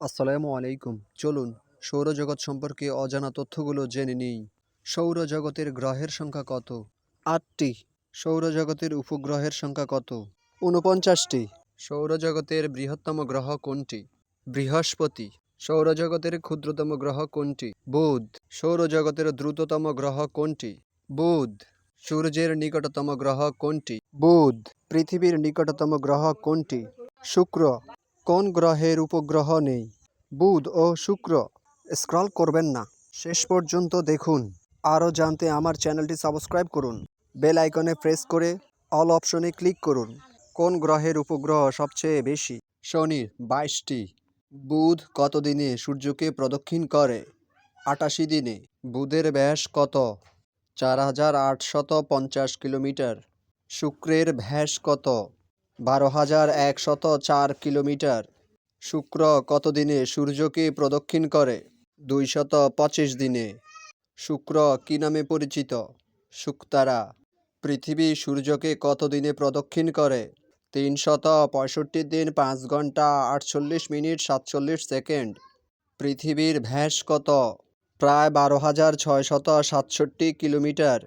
আসসালামু আলাইকুম। চলুন, সৌরজগৎ সম্পর্কে অজানা তথ্যগুলো জেনে নিই। সৌরজগতের গ্রহের সংখ্যা কত? আটটি। সৌরজগতের উপগ্রহের সংখ্যা কত? ঊনপঞ্চাশটি। সৌরজগতের বৃহত্তম গ্রহ কোনটি? বৃহস্পতি। সৌরজগতের ক্ষুদ্রতম গ্রহ কোনটি? বুধ। সৌরজগতের দ্রুততম গ্রহ কোনটি? বুধ। সূর্যের নিকটতম গ্রহ কোনটি? বুধ। পৃথিবীর নিকটতম গ্রহ কোনটি? শুক্র। কোন গ্রহের উপগ্রহ নেই? বুধ ও শুক্র, স্ক্রল করবেন না। শেষ পর্যন্ত দেখুন। আরও জানতে আমার চ্যানেলটি সাবস্ক্রাইব করুন। বেল আইকনে প্রেস করে অল অপশনে ক্লিক করুন। কোন গ্রহের উপগ্রহ সবচেয়ে বেশি? শনির বাইশটি। বুধ কত দিনে সূর্যকে প্রদক্ষিণ করে? আটাশি দিনে। বুধের ব্যাস কত? চার হাজার আটশত পঞ্চাশ কিলোমিটার। শুক্রের ব্যাস কত? বারো হাজার একশত চার কিলোমিটার। শুক্র কত দিনে সূর্যকে প্রদক্ষিণ করে? দুইশত পঁচিশ দিনে। শুক্র কি নামে পরিচিত? শুক্তারা। পৃথিবী সূর্যকে কত দিনে প্রদক্ষিণ করে? তিনশত পঁয়ষট্টি দিন পাঁচ ঘণ্টা আটচল্লিশ মিনিট সাতচল্লিশ সেকেন্ড। পৃথিবীর ভ্যাস কত? প্রায় বারো হাজার ছয়শত সাতষট্টি কিলোমিটার।